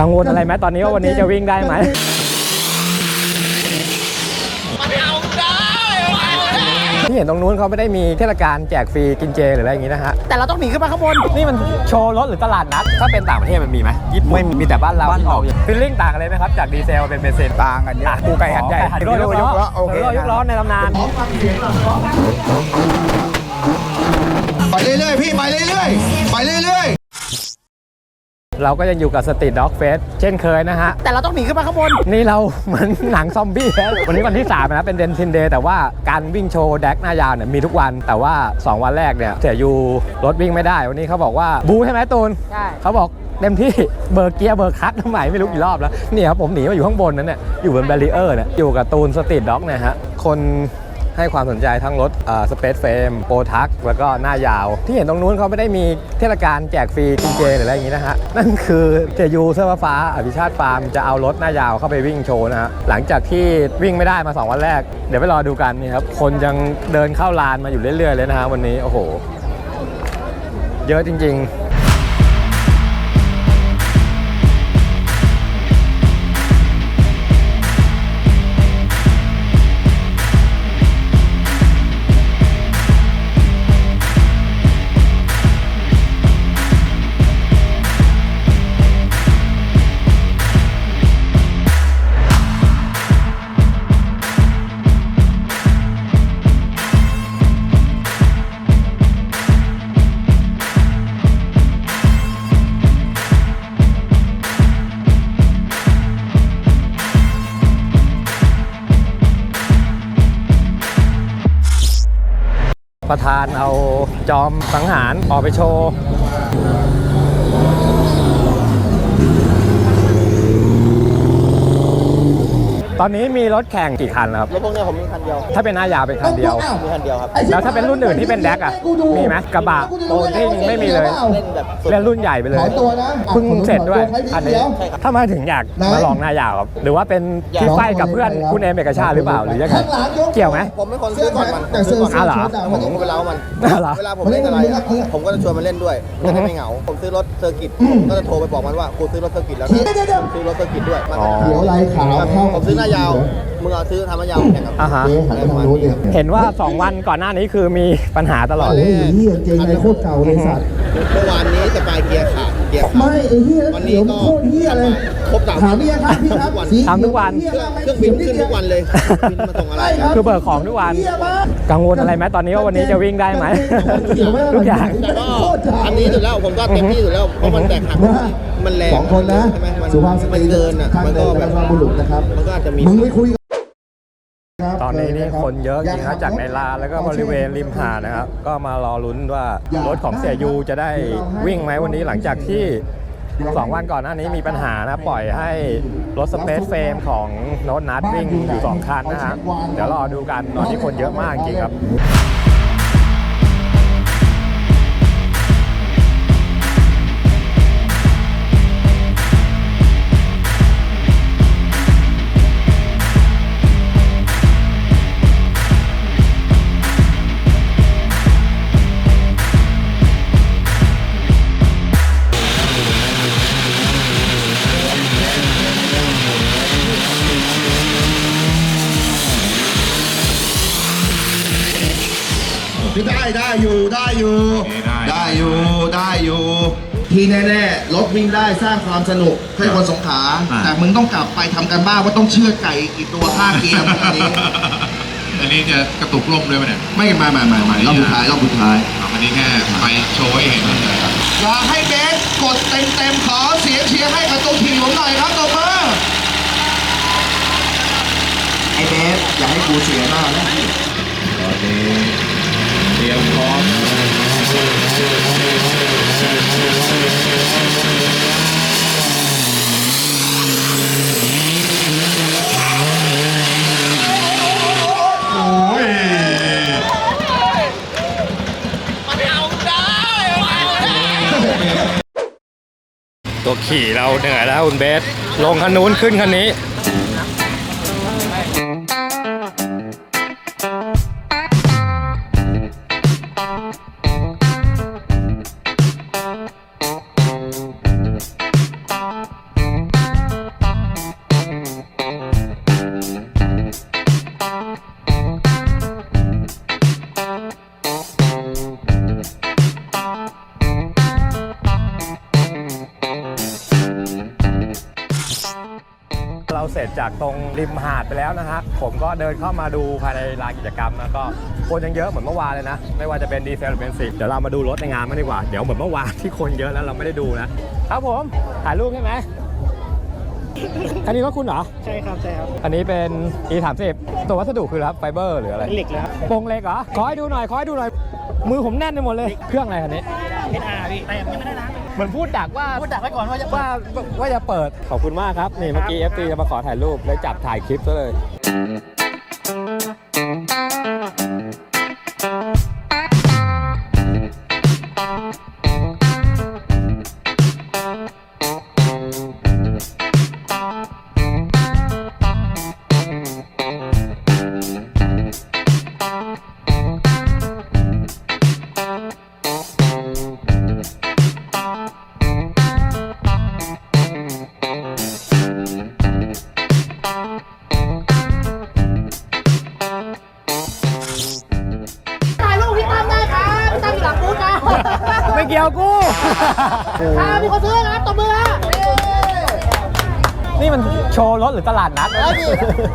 กังวลอะไรไหมตอนนี้ว่าวันนี้จะวิ่งได้ไหมที่เห็นตรงนู้นเขาไม่ได้มีเทศกาลแจกฟรีกินเจหรืออะไรอย่างงี้นะฮะ แต่เราต้องหนีขึ้นมาข้างบน นี่มันโชว์รถหรือตลาดนัด ถ้าเป็นต่างประเทศมันมีไหมญี่ปุ่นมีแต่บ้านเราที่ออกฟิลลิ่งต่างกันเลยไหมครับ จากดีเซลเป็นเบนซินต่างกันเยอะกูไก่หัดใหญ่อ๋อไก่ยกล้อโอเคยกล้อในตำนานไปเรื่อยๆพี่ไปเรื่อยๆไปเรื่อยๆ เราก็ยังอยู่กับสตรีทด็อกเฟสเช่นเคยนะฮะ แต่เราต้องหนีขึ้นมาข้างบน นี่เราเหมือนหนังซอมบี้แล้ววันนี้วันที่ 3 นะเป็นเดนซินเดย์แต่ว่าการวิ่งโชว์แดกหน้ายาวเนี่ยมีทุกวันแต่ว่า 2 วันแรกเนี่ยเสียยูรถวิ่งไม่ได้ วันนี้เขาบอกว่าบูใช่ไหมตูนใช่เขาบอกเต็มที่เบอร์เกียร์เบอร์คัททำไมไม่รู้กี่รอบแล้วเนี่ยครับผมหนีมาอยู่ข้างบนนั้นเนี่ยอยู่บนแบรีเออร์เนี่ยอยู่กับตูนสตรีทด็อกเนี่ยฮะคน ให้ความสนใจทั้งรถสเปซเฟรมโปรทักแล้วก็หน้ายาว ที่เห็นตรงนู้นเขาไม่ได้มีเทศกาลแจกฟรีกินเจหรืออะไรอย่างงี้นะฮะ นั่นคือเจยูเสื้อฟ้าอภิชาติฟาร์มจะเอารถหน้ายาวเข้าไปวิ่งโชว์นะฮะ หลังจากที่วิ่งไม่ได้มา 2 วันแรก เดี๋ยวไปรอดูกันนี่ครับ คนยังเดินเข้าลานมาอยู่เรื่อยๆเลยนะฮะวันนี้โอ้โห เยอะจริง ๆ ทานเอาจอมสังหารออกไปโชว์ ตอนนี้มีรถแข่งกี่คันแล้วครับ รถพวกเนี้ยผมมีคันเดียว ถ้าเป็นหน้ายาวเป็นคันเดียว มีคันเดียวครับ แล้วถ้าเป็นรุ่นอื่นที่เป็นแดกอะ มีไหมกระบะโตที่ไม่มีเลยเล่นแบบสุด เล่นรุ่นใหญ่ไปเลยถอนตัวนะเพิ่งเสร็จด้วยอันนี้ใช่ครับถ้ามาถึงอยากมาลองหน้ายาวครับ หรือว่าเป็นที่ไฟกับเพื่อนคุณเอมเอกชาติหรือเปล่าหรือยังไง ข้างหลังยก เกี่ยวไหม ผมเป็นคนซื้อก่อนมันแต่เสื้อซื้อก่อนอ้าวเหรอผมผมเวลามันอ้าวเหรอเวลาผมเล่นอะไรอะผมก็จะชวนมันเล่นด้วยจะได้ไม่เหงา ผมซื้อรถเซอร์กิตก็จะโทรไปบอกมันว่ากูซื้อรถเซอร์กิตแล้วนะเดี๋ยวเดี๋ยวซื้อรถเซอร์กิตด้วยมันอ๋อเดี๋ยวลายขาวเข้า ผมซื้อหน้ายาว มึงเอาซื้อทำหน้ายาวแข่งกับอ่าฮะ เจ๊หันไปทางนู้นดิเห็นว่า 2 วันก่อนหน้านี้คือมีปัญหาตลอด โอ้ยเฮียเจงในโคตรเก่าเลยสัตว์ เมื่อวานนี้สกายเกียร์ขาดเกียร์ขาด ไม่ไอ้เฮียวันนี้เดี๋ยวก็โคตรเฮียเลยครบสาม ถามพี่ครับพี่ครับสีทำทุกวันเหี้ยเครื่องบินขึ้นทุกวันเลยบินมาส่งอะไรใช่ครับคือเบิกของทุกวันเฮียมากกังวลอะไรไหมตอนนี้ว่าวันนี้จะวิ่งได้ไหมทุกอย่าง แต่ก็อันนี้สุดแล้วผมก็เต็มที่สุดแล้วเพราะมันแตกหักนะมันแรงสองคนนะ ใช่ไหมมันสุภาพสตมันรีเกินอะท่านมันหก็นึ่งแบบสุภาพบุรุษนะครับ มันก็อาจจะมี มึงไม่คุยครับ ตอนนี้นี่คนเยอะจริงนะจากในลานแล้วก็บริเวณริมหาดนะครับ ก็มารอลุ้นว่ารถของเสียยูจะได้วิ่งไหมวันนี้หลังจากที่2วันก่อนหน้านี้มีปัญหานะปล่อยให้รถสเปซเฟรมของโน้ตนัดวิ่งอยู่2คันนะฮะเดี๋ยวรอดูกันตอนนี้คนเยอะมากจริงครับ ได้ได้อยู่ได้อยู่ได้อยู่ได้อยู่ ที่แน่ๆรถวิ่งได้สร้างความสนุกให้คนสงขลาแต่มึงต้องกลับไปทำกันบ้านว่าต้องเชือดไก่กี่ตัวข้างเกียร์อันนี้ อันนี้จะกระตุกล่มด้วยไหมเนี่ย ไม่ไม่ไม่ไม่ไม่รอบสุดท้ายรอบสุดท้าย อันนี้แค่ไปโชว์ให้เห็นเฉยๆครับอยากให้เบสกดเต็มเต็มๆขอเสียงเชียร์ให้กับตัวทีมผมหน่อยครับตบมือไอ้เบสอย่าให้กูเสียหน้านะตอนนี้ เตรียมพร้อมตัวขี่เราเหนื่อยแล้วคุณเบสลงคันนู้นขึ้นคันนี้ เสร็จจากตรงริมหาดไปแล้วนะฮะผมก็เดินเข้ามาดูภายในลานกิจกรรมแล้วก็คนยังเยอะเหมือนเมื่อวานเลยนะ ไม่ว่าจะเป็นดีเซลหรือเป็นสิเดี๋ยวเรามาดูรถในงานมันดีกว่า เดี๋ยวเหมือนเมื่อวานที่คนเยอะแล้วเราไม่ได้ดูนะครับผมถ่ายรูปใช่ไหมอันนี้รถคุณเหรอ ใช่ครับใช่ครับ อันนี้เป็น e 3 0ตัววัสดุคืออะไรครับไฟเบอร์หรืออะไรเหล็กเลยครับโปรงเหล็กเหรอขอให้ดูหน่อยขอให้ดูหน่อย มือผมแน่นไปหมดเลย เครื่องอะไรคันนี้เอ็นอาร์พี่แต่ยังไม่ได้ล้างเลยเห มือนพูดดักว่าพูดดักไว้ก่อนว่าจะว่าว่าจะเปิด ขอบคุณมากครับ นี่เมื่อกี้ FT จะมาขอถ่ายรูปเลยจับถ่ายคลิปซะเลย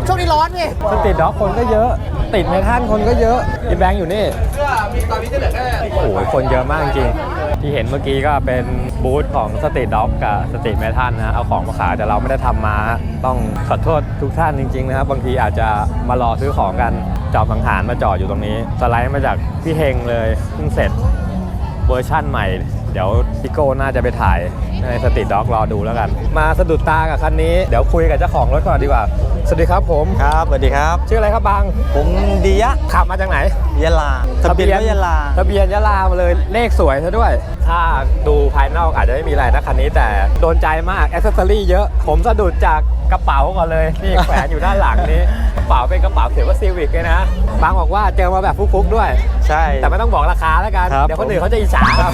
ช่วงนี้ร้อนพี่สตรีทด็อกคนก็เยอะ ติดในท่านคนก็เยอะอีแบงค์อยู่นี่โอ้โหคนเยอะมากจริงๆที่เห็นเมื่อกี้ก็เป็นบูธของสตรีทด็อกกับสตรีทเมทัลนะเอาของมาขายแต่เราไม่ได้ทำมา ต้องขอโทษทุกท่านจริงๆนะครับ บางทีอาจจะมารอซื้อของกันจอดสังหารมาจอดอยู่ตรงนี้ สไลด์มาจากพี่เฮงเลยเพิ่งเสร็จเวอร์ชั่นใหม่ เดี๋ยวพี่โก้น่าจะไปถ่าย ในสตรีทด็อกรอดูแล้วกัน มาสะดุดตากับคันนี้ เดี๋ยวคุยกับเจ้าของรถก่อนดีกว่า สวัสดีครับผม ครับสวัสดีครับ ชื่ออะไรครับบาง ผมดียะขับมาจากไหน ยะลาทะเบียนก็ยะลาทะเบียนยะลามาเลยเลขสวยซะด้วย ถ้าดูภายนอกอาจจะไม่มีอะไรนะคันนี้แต่โดนใจมากแอ c เซสซอรี่เยอะ ผมสะดุดจากกระเป๋าก่อนเลยนี่แขวนอยู่ด้านหลังนี้กระเป๋าเป็นกระเป๋าเขียนว่าซีวิกเลยนะบางบอกว่าเจอมาแบบฟุกๆด้วย ใช่ แต่ไม่ต้องบอกราคาแล้วกันครับเดี๋ยวคนอื่นเขาจะอิจฉาครับ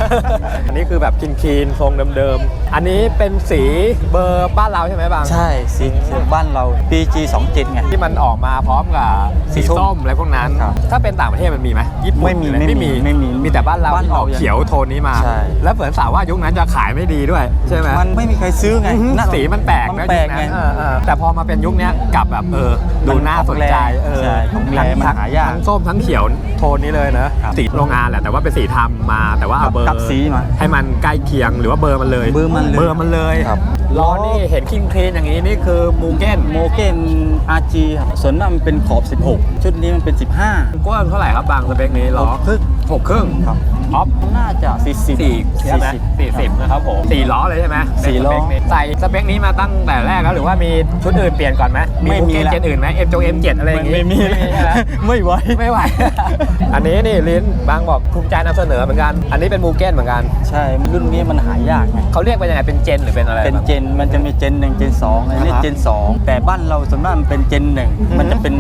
อันนี้คือแบบคีนๆทรงเดิมๆอันนี้เป็นสีเบอร์บ้านเราใช่ไหมบางใช่สีบ้านเรา PG 27ไง ที่มันออกมาพร้อมกับสีสีส้มส้มอะไรพวกนั้นครับถ้าเป็นต่างประเทศมันมีไหมญี่ปุ่นไม่มีหรืออะไม่ไม่มีมีไม่มีมีแต่บ้านเราบ้านที่อเราอกยังเขียวโทนนี้มาใช่แล้วเผินสาวว่ายุคนั้นจะขายไม่ดีด้วยใช่ไหมมันไม่มีใครซื้อไงอื้อหือน่าสีมันแปลกมันนะแปลกยุคไงนั้นเออเออแต่พอมาเป็นยุคเนี้ยกลับแบบเออดูน่าสนใจเออใช่ของแท้มันหายากทั้งส้มทั้งเขียวโทนนี้เลยนะครับสีโรงงานแหละแต่ว่าเป็นสีทำมาแต่ว่าเอาเบอร์กับสีมาให้มันใกล้เคียงหรือว่าเบอร์มันเลยเบอร์มันเลยเบอร์มันเลยครับ ล้อนี่เห็นคิงคลีนอย่างนี้นี่คือมูเก้นโมเกน RG ครับส่วนมากมันเป็นขอบ 16 ชุดนี้มันเป็น 15 กว้างเท่าไหร่ครับบางสเปคนี้ล้อหกครึ่งหกครึ่งครับออฟน่าจะ 40สี่ใช่ไหม40สี่สิบนะครับผมสี่ล้อเลยใช่ไหมสี่ล้อ ในสเปคนี้ใส่สเปคนี้มาตั้งแต่แรกแล้วหรือว่ามีชุดอื่นเปลี่ยนก่อนไหมไม่มีเกนละเจนอื่นไหมเอ็มจงเอ็มเจ็ดอะไรอย่างงี้ไม่มีใช่ไหม ไม่ไหว ไม่ไหว อันนี้นี่ลิ้นบางบอกภูมิใจนำเสนอเหมือนกัน อันนี้เป็นมูเก้นเหมือนกัน ใช่ รุ่นนี้มันหายากไง เขาเรียกเป็นยังไง เป็นเจนหรือเป็นอะไรเป็นเจน มันจะมีเจนหนึ่งเจนสองอันนี้อ่าฮะเจนสองแต่บ้านเราส่วนมากมันเป็นเจนหนึ่งอือฮึมันจะเป็น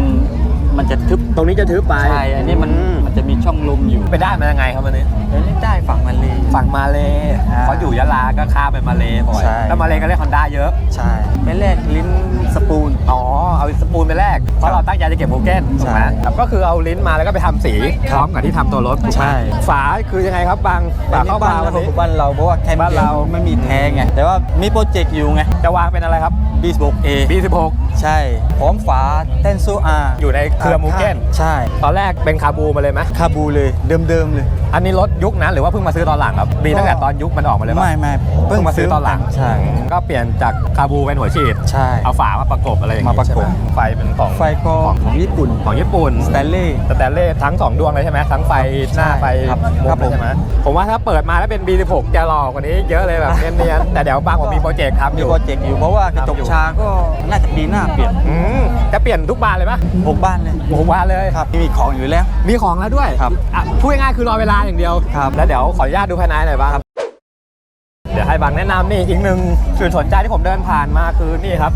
มันจะทึบ ตรงนี้จะถือไป ใช่ อันนี้มันมัน จะมีช่องลมอยู่ไปได้มายังไงครับอันนี้อันนี้ได้ฝั่งมาเลยฝั่งมาเลอ่าเขาอยู่ยะลาก็ข้ามไปมาเลบ่อยใช่ แล้วมาเลก็เรียกฮอนด้าเยอะ ใช่ ไปแรกลิ้นสปูน อ๋อ เอาสปูนไปแรก เพราะเราตั้งใจจะเก็บมูเก้นถูกไหมใช่ครับก็คือเอาลิ้นมาแล้วก็ไปทำสีพร้อมกับที่ทำตัวรถถูกไหมใช่ ฝาคือยังไงครับบางฝาเข้าบ้าบานงเราวันนี้ บ้านเราเพราะว่าแค่บ้านเรา ไม่มีแท้ไง แต่ว่ามีโปรเจกต์อยู่ไง จะวางเป็นอะไรครับ b 16 A B16 ใช่ พร้อมฝาเต้นซูอาอยู่ในเครือมูเก้นใช่ ตอนแรกเป็นคาบูมาเลยไหมคาบูเลยเดิมๆเลย อันนี้รถยุคนั้นหรือว่าเพิ่งมาซื้อตอนหลังครับมีตั้งแต่ตอนยุคมันออกมาเลยปะไม่ไม่เพิ่งมาซื้อตอนหลังใช่ก็เปลี่ยนจากคาบูเป็นหัวฉีดใช่เอาฝามาประกบอะไรอย่างงี้มาประกบใช่ไหไฟเป็นของไฟก็ของญี่ปุ่นของญี่ปุ่นสแตนเล่สแตนเล่ทั้ง2ดวงเลยใช่ไหมทั้งไฟหน้าใช่ไฟครับมุครับมเลยใช่ไหมผมว่าถ้าเปิดมาแล้วเป็น B16 จะหล่อกว่านี้เยอะเลยแบบเนียนๆแต่เดี๋ยวบางผมมีโปรเจกต์ทำอมียู่โปรเจกต์อยู่เพราะว่ากระจกชาก็น่าจะปีหน้าเปลี่ยนอืมจะเปลี่ยนทุกบานเลยปะหกบ้านเลยหกบานเลยครับมีของอยู่แล้ว มีของแล้วด้วยครับ อะพูดง่ายๆคือรอเวลาอย่างเดียวครับ แล้วเดี๋ยวขออนุญาตดูภายในหน่อยบ้างครับ เดี๋ยวให้บางแนะนำนี่อีกหนึ่งจุดสนใจที่ผมเดินผ่านมาคือนี่ครับ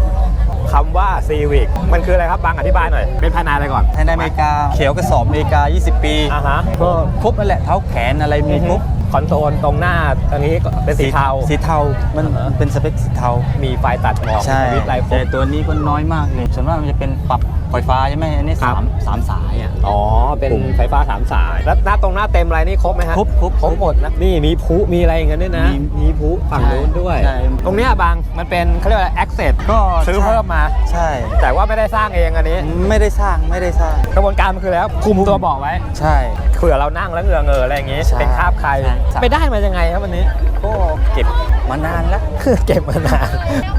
คำว่า Civic มันคืออะไรครับบางอธิบายหน่อย เป็นภายในอะไรก่อนไทยในอเมริกาเขียวกระสอบอเมริกา 20 ปีอ่าฮะก็ครบนั่นแหละเท้าแขนอะไรมีครบคอนโซลตรงหน้าตรงนี้เป็นสีเทาสีเทา มันอ่าฮะเป็นสเปคสีเทา มีไฟตัดหมอกใช่มีสวิตช์ไลท์โฟแต่ตัวนี้ก็น้อยมากเลยส่วนมากมันจะเป็นปรับ ไฟฟ้าใช่ไหมอันนี้ครับสามสามสายอะ อ๋อ เป็นปุ่มไฟฟ้าสามสาย แล้วหน้าตรงหน้าเต็มอะไรนี่ครบไหมฮะครบครบ ครบหมดนะ นี่มีพลุมีอะไรอย่างเงี้ยด้วยนะ มีมีพลุฝั่งนู้นด้วย ใช่ตรงเนี้ยบาง มันเป็นเขาเรียกว่า access ก็ซื้อเพิ่มมา ใช่ แต่ว่าไม่ได้สร้างเองอันนี้ ไม่ได้สร้างไม่ได้สร้าง กระบวนการมันคือแล้วคุมตัวเบอกไว้ ใช่ เผื่อเรานั่งแล้วเหงื่อเงออะไรอย่างงี้ ใช่เป็นคราบใครใช่ ไปได้มายังไงครับวันนี้ ก็เก็บมานานแล้ว เก็บมานาน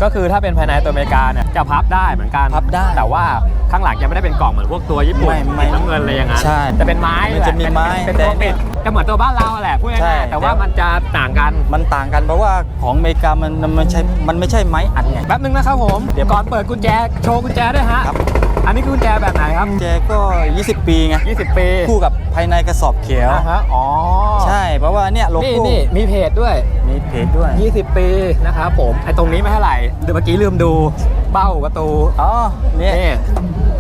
ก็คือถ้าเป็นภายในตัวอเมริกาเนี่ยจะพับได้เหมือนกันพับได้แต่ว่าข้างหลังยังไม่ได้เป็นกล่องเหมือนพวกตัวญี่ปุ่นไม่ไม่ติดน้ำเงินเลยอย่างนั้นใช่แต่เป็นไม้มันจะมีไม้เป็นเป็นตัวแต่ปิดจะเหมือนตัวบ้านเราแหละพูดใช่ง่ายๆแต่ว่ามันจะต่างกันมันต่างกันเพราะว่าของอเมริกามันมันใช่มันไม่ใช่ไม้อัดไง แป๊บนึงนะครับผมเดี๋ยว ก่อนเปิดกุญแจโชว์กุญแจด้วยฮะครับ อันนี้คือกุญแจแบบไหนครับ แจก็ 20 ปีไง20 ปีคู่กับภายในกระสอบเขียวอ่าฮะอ๋อใช่เพราะว่าเนี่ยโลนี่โก้นี่มีเพจด้วย มีเพจด้วย 20 ปีนะครับผมไอ้ตรงนี้ไม่เท่าไหร่เดี๋ยวเมื่อกี้ลืมดูเบ้าประตูอ๋อเนี่ย นี่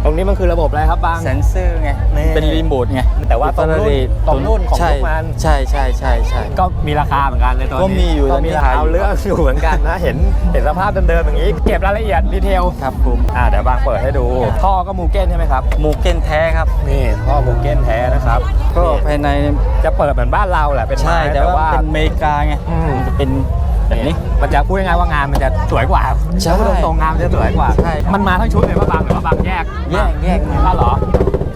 ตรงนี้มันคือระบบอะไรครับบางเซนเซอร์ไงนี่เป็นรีโมทไงแต่ว่าตรงรุ่นตรงรุ่นของใช่พวกมันใช่ใช่ใช่ใช่ก็มีราคาเหมือนกันในตัวนี้ก็มีอยู่ก็มีราคาตอนนี้ขายอยู่เอาเรื่องอยู่เหมือนกันนะเห็นเห็นสภาพเดิมๆอย่างนี้ เก็บรายละเอียดดีเทลครับผมอ่าเดี๋ยวบางเปิดให้ดู ท่อก็มูเก้นใช่ไหมครับหมูเก้นแท้ครับนี่ท่อมูเก้นแท้นะครับก็นี่ภายในจะเปิดเหมือนบ้านเราแหละเป็นใช่ไม้แต่ว่าเป็นอเมริกาไงอืมมันจะเป็น แบบนี้มันจะพูดง่ายๆว่างานมันจะสวยกว่าใช่พูดตรงๆงานมันจะสวยกว่าใช่มันมาทั้งชุดเลยว่าบางหรือว่าบางแยกแยกแยกอ้าวเหรอ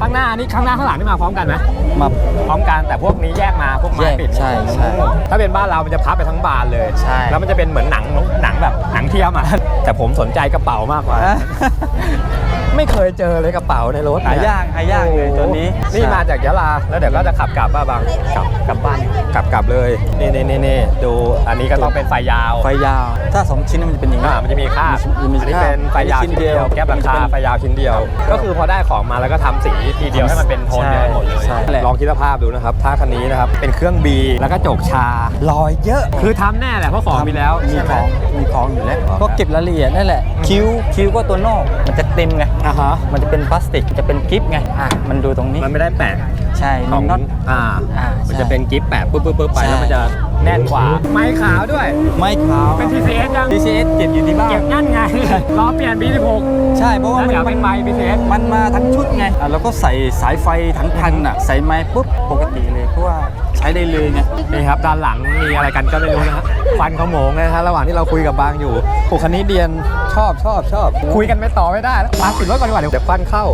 ข้างหน้านี่ข้างหน้าข้างหลังนี่มาพร้อมกันไหมมา พร้อมกันแต่พวกนี้แยกมาพวกไม้แยกปิดใช่ใช่ถ้าเป็นบ้านเรามันจะพับไปทั้งบานเลยใช่ แล้วมันจะเป็นเหมือนหนังหนังแบบหนังเทียมอะ แต่ผมสนใจกระเป๋ามากกว่า ไม่เคยเจอเลยกระเป๋าในรถหายากหายากเลยตัวนี้นี่ใช่ มาจากยะลาแล้วเดี๋ยวก็จะขับกลับบ้าบางกลับกลับบ้านกลับกลับเลยนี่นี่นี่นี่ดูอันนี้ก็ต้องเป็นไฟยาว ไฟยาว ถ้าสองชิ้นมันจะเป็นอย่างนี้ อ่ามันจะมีค่าบมีมีอันนี้ค่าบเป็นไฟยาวชิ้ชิ้นนเดีเดียยววแก้ราคามันจะเป็นไฟยาวชิ้นเดียว ก็คือพอได้ของมาแล้วก็ทำสีทีเดียวให้มันเป็นโทนเดียวหมดเลย ใช่ใช่ลองคิดสภาพดูนะครับ ถ้าคันนี้นะครับ เป็นเครื่อง B แล้วก็จกชารอยเยอะ คือทำแน่แหละเพราะของมีแล้วมีใช่ไห ของมีของอยู่แล้วอ๋อก็เก็บรายละเอียดนั่นแหละ คิ้วคิ้วก็ตัวนอกมันจะเต็มไง อะฮะ มันจะเป็นพลาสติก จะเป็นกิฟต์ไง อะ มันดูตรงนี้ มันไม่ได้แปะ ใช่ขมีองน็อต อ่าอ่ามันใช่จะเป็นกิฟต์แปะปุ๊บปุ๊บปุ๊บไปใช่ แล้วมันจะแน่นกว่า ไม้ขาวด้วย ไม้ขาว เป็น TCS ยัง TCS เก็บอยู่ที่บ้านเก็บนั่นไงล้อเปลี่ยน B16 ใช่เพราะว่าแล้วมัน เดี๋ยวเป็นไมค์ BTS มันมาทั้งชุดไงอะแล้วก็ใส่สายไฟทั้งพันอะ ใส่ไม้ปุ๊บปกติเลยเพราะว่าใช้ได้เลยไง นี่ครับด้านหลังมีอะไรกันก็ไม่รู้นะฮะฟันเขาโหมงเลยนะฮะระหว่างที่เราคุยกับบางอยู่โอ้คันนี้เดียนชอบชอบชอบ คุยกันไม่ต่อไม่ได้แล้วมาปิดรถก่อนดีกว่าเดี๋ยวควันเข้า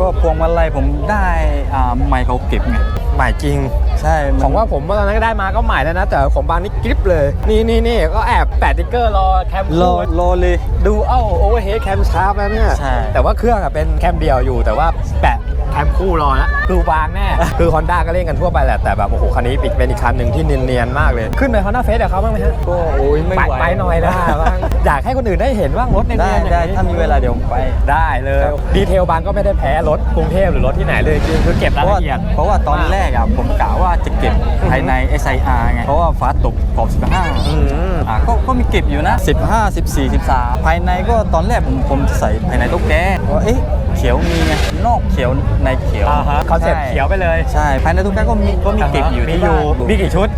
ก็พวงมาลัยผมได้อ่าไม้เขาเก็บไงใหม่จริง ใช่มันของว่าผมตอนนั้นก็ได้มาก็ใหม่แล้วนะ แต่ของบางนี่กริปเลย นี่นี่นี่ก็แอบแปะติ๊กเกอร์รอแคมรอรอเลยดูเอ้าโอเวอร์เฮดแคมชาร์ปแล้วเนี่ยใช่แต่ว่าเครื่องอะเป็นแคมเดียวอยู่แต่ว่าแปะแคมคู่รอนะคือวางแน่ คือ Honda ก็เล่นกันทั่วไปแหละ แต่แบบ โอ้โห คันนี้ปิดเป็นอีกคันหนึ่งที่เนียนๆมากเลย ขึ้นไป Honda Face กับเขาบ้างไหมฮะ ก็โอ้ยไม่ไปไหวไปหน่อยนะบ้างอยากให้คนอื่นได้เห็นว่างรถเนียนๆได้อย่างนี้ได้ ถ้ามีเวลาเดี๋ยวผมไป ได้เลย ดีเทลบางก็ไม่ได้แพ้รถกรุงเทพหรือรถที่ไหนเลย คือคือเก็บเพรายราะว่าละเอียด เพราะว่าตอนแรกอะผมกะว่าจะเก็บภายใน SIR ไง เพราะว่าฟ้าตกขอบ15อืมอะก็ก็มีเก็บอยู่นะ 15 14 13 ภายในก็ตอนแรกผมผมจะใส่ภายในตุ๊กแกว่าเอ๊ะเขียวมีไงนอกเขียวในเขียวอ่าฮะคอนเซ็ปต์ใช่เขียวไปเลย ใช่ ภายในตุ๊กแกก็มีก็มีเก็บอยู่มีที่อยู่บ้านมีกี่ชุด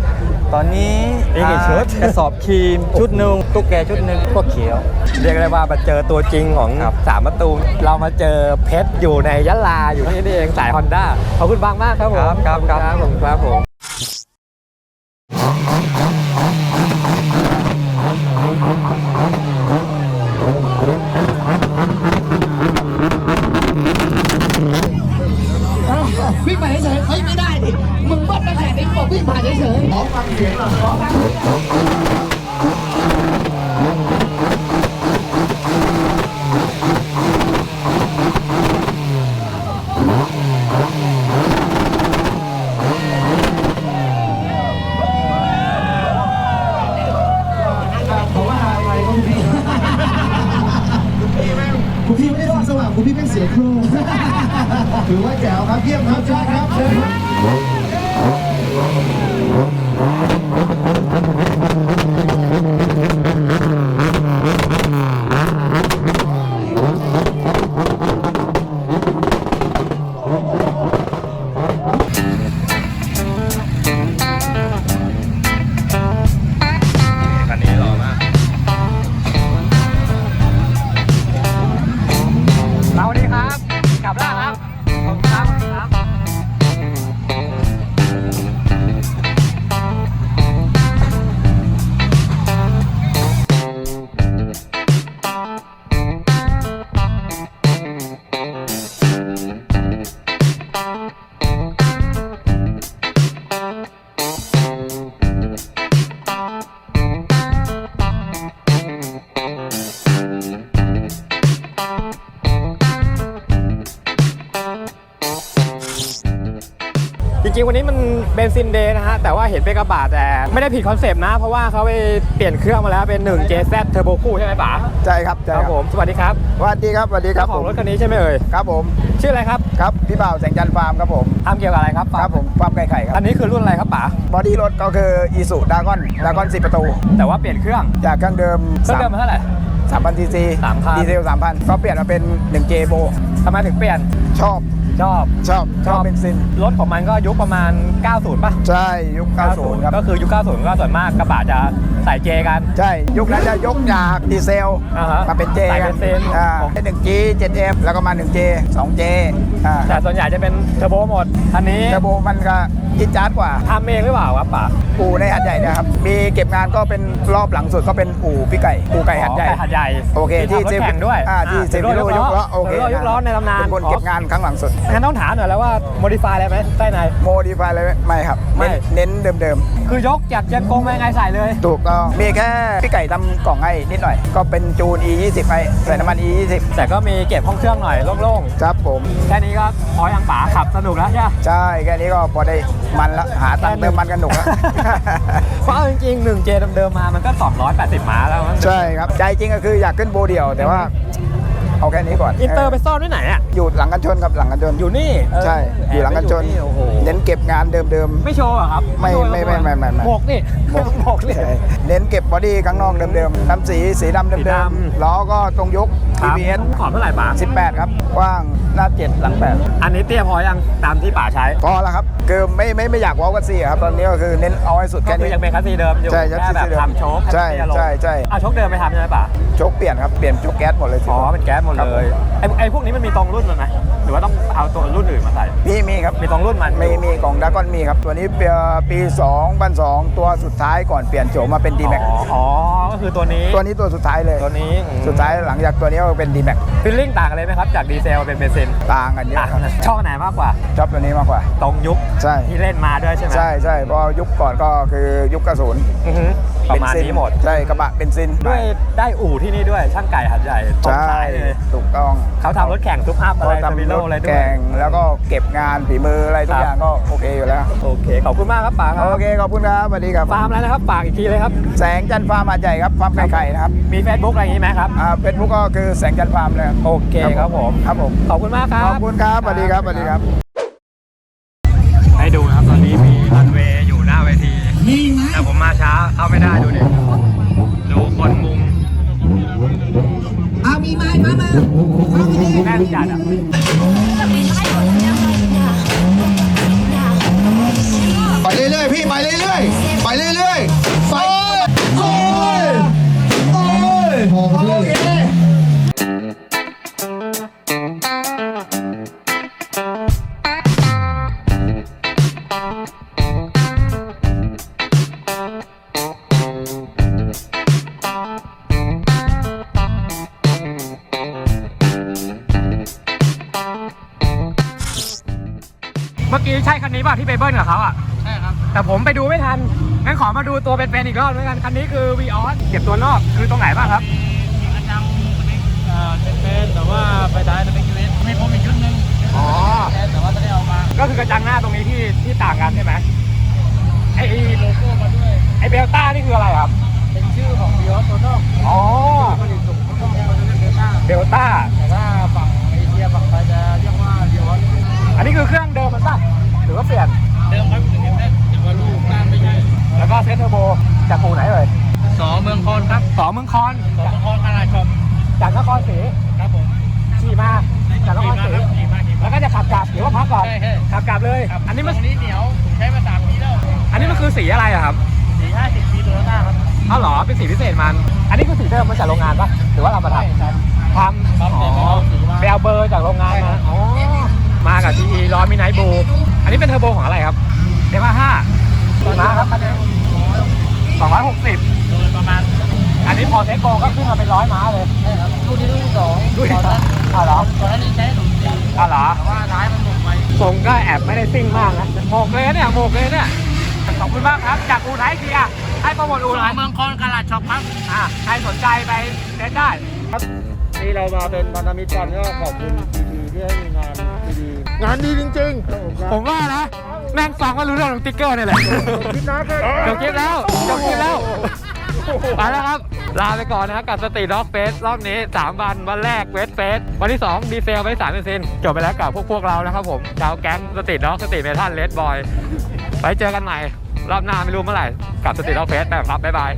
ตอนนี้มีกี่ชุด อ่ากระสอบครีมชุดหนึ่งตุ๊กแกชุดหนึ่งก็เขียว เรียกได้ว่ามาเจอตัวจริงของครับ สามประตู เรามาเจอเพชรอยู่ในยะลาอยู่ที่นี่เองสายฮอนด้าขอบคุณบางมากครับผมครับครับครับขอบคุณครับผม ครูถือว่าแจ๋วครับเยี่ยมครับชาครับเชิญครับ บนซินเดย์นะฮะ แต่ว่าเห็นเป็นกระบะแต่ไม่ได้ผิดคอนเซปต์นะ เพราะว่าเขาไปเปลี่ยนเครื่องมาแล้วเป็น 1 JZ Turbo คู่ใช่ไหมป๋าใช่ครับใช่ครับผมสวัสดีครับสวัสดีครับสวัสดีครัเจ้าบขผองมรถคันนี้ใช่ไหมเอ่ยครับผมชื่ออะไรครับครับพี่บ่าวแสงจันทร์ฟาร์มครับผมทำเกี่ยวกับอะไรครับครับผมฟาร์มไก่ไข่คอัรับนนี้คือรุ่นอะไรครับป๋าบอดี้รถก็คืออีสุดากอนดากอน10 ประตู แต่ว่าเปลี่ยนเครื่องจากเครื่องเดิมเครื่องเดิมมันเท่าไหร่ 3,000ซีซี3,000 ดีเซล3,000ก็เปลี่ยนมาเป็น 1J โบทำไมถึงเปลี่ยนชอบ ชอบชอบชอบเบนซิน รถของมันก็ยุคประมาณ 90 ป่ะ ใช่ ยุค 90 ครับ ก็คือยุค 90 ก็ส่วนมากกระบะจะใส่เจกัน ใช่ ยุคนั้นจะยกจากดีเซลอ่าฮะมาเป็นเจใส่กัเป็นนเซนอ่าเป็น 1G 7F แล้วก็มา 1J 2J อ่าแต่ส่วนใหญ่จะเป็นเทอร์โบหมดคันนี้เทอร์โบมันก็จิดจาดกว่าทำเองหรือเปล่าวะป๋าอู่ในหัดใหญ่นะครับ มีเก็บงานก็เป็นรอบหลังสุดก็เป็นอู่พี่ไก่อู่ไก่หัดใหญ่อ๋อไก่หัดใหญ่โอเคที่ทำรถแข่งด้วยอ่าที่เซอ่าฟิโลยยกกล้ล้ออโอเคเซฟิโลยกล้อในตำนานเป็นคนเก็บงานครั้งหลังสุดงั้นต้องถามหน่อยแล้วว่าโมดิฟายอะไรไหมใต้ใน โมดิฟายอะไรไหมไม่ครับไม่ เน้นเน้นเดิมคือยกจากยังกงไปยังไงใส่เลย ๆ ถูกต้องมีแค่พี่ไก่ทำกล่องให้นิดหน่อย ก็เป็นจูน E 2 0ให้ใส่น้ำมัน E 2 0แต่ก็มีเก็บห้องเครื่องหน่อยโล่งครับผม ๆ แค่นี้ก็พอยังป๋าขับสนุกแล้วใช่ไหม ใช่ แค่นี้ก็พอได้มันละหาตังค์เติมมันกันหนุกแล้วเพราะเอาจริงๆ1 J เดิมๆมามันก็ 280ม้าแล้วมั้ง ใช่ครับ ใจจริงก็คืออยากขึ้นโบเดียว แต่ว่า เอาแค่นี้ก่อนอินเตอร์ไปซ่อนไว้ไหนอะ อยู่หลังกันชนครับหลังกันชน อยู่นี่เใช่ อยู่หลังกันชนโอ้โหเน้นเก็บงานเดิมไม่โชว์เหรอครับไม่โชว์ไม่ไม่ไม่ไม่ไม่หมกนี่ๆหมกนี่ใช่เน้นเก็บบอดี้ข้างนอกเดิมๆน้ำสีสีดำสีเดิมดำๆล้อก็ตรงยกครับ TBS ขอบเท่าไหร่ป๋า18 ครับ กว้างหน้า 7 หลังอันนี้เตี้ยพอยังตามที่ป๋าใช้8พอแล้วครับคือไม่ไม่ไม่อยากว้าวกันสี่ครับ ตอนนี้ก็คือเน้นเอาให้สุดก็แค่คือนี้ยังเป็นคัสซีเดิมอยู่ใช่แค่แบบคัสซีเดิมทำโชคใช่ห้มันเตี้ยลงใช่ใช่อะโชคเดิมไปทำใช่ไหมป๋าโชคเปลี่ยนครับ เปลี่ยนโชคแก๊สหมดเลยสิอ๋อเป็นแก๊สหมดเลยไอ้ไอ้พวกนี้มันมีตรงรุ่นมันไหมหรือว่าต้องเอาตัวรุ่นอื่นมาใส่มีมีครับมีตรงรุ่นมันมีมีของดากอนมีครับ ตัวนี้เปียปี2002ตัวสุดท้ายก่อนเปลี่ยนโฉมมาเป็น d m a x อ๋ออ๋อก็คือตัวนี้ตัวนี้ตัวสุดท้ายเลยตัวนี้สุดท้ายหลังจากตัวนี้ก็เป็น d m a x ฟิลลิ่งต่างกันเลยไหมครับจากดีเซลเป็นเบนซินต่างกันเยต่าอะงครับกันชอบอันไหนมากกว่าชอบตัวนี้มากกว่า ตรงยุคใช่ที่เล่นมาด้วยใช่ไหมใช่ใช่เพราะยุคก่อนก็คือยุคกระสุนอือฮึ ประมาณเบซินี้หมด ใช่กระบะเบนซินด้วยได้อู่ที่นี่ด้วยช่างไก่หัดใหญ่ตรงใช่ซ้ายเลยถูกต้องเขาทำรถแข่งทุกอัพอะไรเขาทำมิทำโลรถอะไรด้วแกยงแล้วก็เก็บงานฝีมืออะไรทุคกรับอย่างก็โอเคอยู่แล้ว โอเค ขอบคุณมากครับป๋าครับ โอเค ขอบคุณครับสวัสดีครับฟาร์มอะไรนะครับฝากอีกทีเลยครับ แสงจันทร์ฟาร์มอาดใหญ่ครับฟาร์มไก่ไข่นะครับ มี Facebook อะไรอย่างนี้ไหมครับอ่าเฟซบุ๊กก็คือแสงจันทร์ฟาร์มเลยโอเคครับผมครับผมขอบคุณมากครับขอบคุณครับสวัสดีครับสวัสดีครับ ให้ดูนะครับตอนนี้มีรันเวย์อยู่หน้า เวที แต่ผมมาช้าเข้าไม่ได้ดูดิดูคนมุงเอามีไม้มามาแน่นจัดอะไปเรื่อยๆพี่ไปเรื่อยๆไปเรื่อยๆไปโอ้ยโอ้ย กี้ใช่คันนี้ป่ะที่ไปเบิ้ลกับเขาอะ ใช่ครับ แต่ผมไปดูไม่ทัน งั้นขอมาดูตัวเป็นๆอีกรอบด้วยกัน คันนี้คือ v ีออสเก็บตัวนอกคือตรงไหนบ้างครับประจำเอ่อเป็นแต่ว่าไปท้ายจะเป็นคิวเอสมีผมอีกชุดหนึ่งอ๋อ แต่ว่าจะได้เอามา ก็คือกระจังหน้าตรงนี้ที่ที่ต่างกันใช่ไหมไอโลโก้มาด้วย ไอเบลต้านี่คืออะไรครับ เป็นชื่อของบิออสโตโน่อ๋อ ผลิตส่งเขาต้องมาด้วยเดต้าเบลต้า แต่ถ้าฝั่งเอเชียฝั่งไทยจะเรียกว่าบิออสอันนี้คือเครื่องเดิมมันป่ะห รือว่าเปลี่ยน เดิมครับถึงเอ็มเอสแต่ว่าลูกต้านไม่ใช่แล้วก็เซตเทอร์โบจากปูไหนเอ่ยสอเมืองคอนครับสองเมืองคอนสอเมืองคอนคาราชมจากนครศรีครับผมขี่มาจากนครศรีดีมากดีแล้มากวก็จะขับกลับหรือว่าพักก่อนใช่ใช่ขับกลับเลยครับอันนี้มันตรงนี้เหนียวผมใช้มาสามปีแล้วอันนี้มันคือสีอะไรอะครับสี่ห้าสิบปีโตโยต้าครับอ้าวเหรอเป็นสีพิเศษมัน อันนี้คือสีเดิมมาจากโรงงานปะหรือว่าเรามาทำครับทำครับอ๋อเดี๋ยวไปเอาสีมาไปเอาเบอร์จากโรงงานใช่ครัมาบอ๋อมากับทีร้อนมีไนท์บูอั นนี้เป็นเทอร์โบของอะไรครับเดมาห้ามาครับสองร้อยหกสิบโดยประมาณ อันนี้พอเทคโกก็ขึ้นมาเป็นร้อยม้าเลยใช่ครับรุ่นที่รุ่นที่สองดูดิตอนนั้นอ้าวเหรอตอนนั้นยังใช้หนุ่มสี่อ้าวเหรอแต่ว่าท้ายมันหมดไปทรงก็แอบไม่ได้ซิ่งมากนะโมกเลยนะเนี่ยโมกเลยเนี่ยขอบคุณมากครับ จากอูไทยเกียร์ให้โปรโมทอูหน่อยเมืองคอนกาลาดช็อปครับอะใครสนใจไปเล่นได้นี่เรามาเป็นพันธมิตรกันก็ขอบคุณทีทีที่ให้มีงานดี งานดีจริงๆ ผมว่านะ แม่งฟังว่ารู้เรื่องของติ๊กเกอร์นี่แหละจบคลิปแล้วจบคลิปแล้วไปแล้วครับ ลาไปก่อนนะครับกับสตรีทด็อกเฟสรอบนี้ 3 วัน วันแรกเวสเฟสวันที่ 2 ดีเซลไป3เปอร์เซ็นต์จบไปแล้วกับพวกพวกเรานะครับผม ชาวแก๊งสตรีทด็อกสตรีทเมทัลเลดบอย ไปเจอกันใหม่ รอบหน้าไม่รู้เมื่อไหร่ กับสตรีทด็อกเฟสแบบครับบ๊ายบาย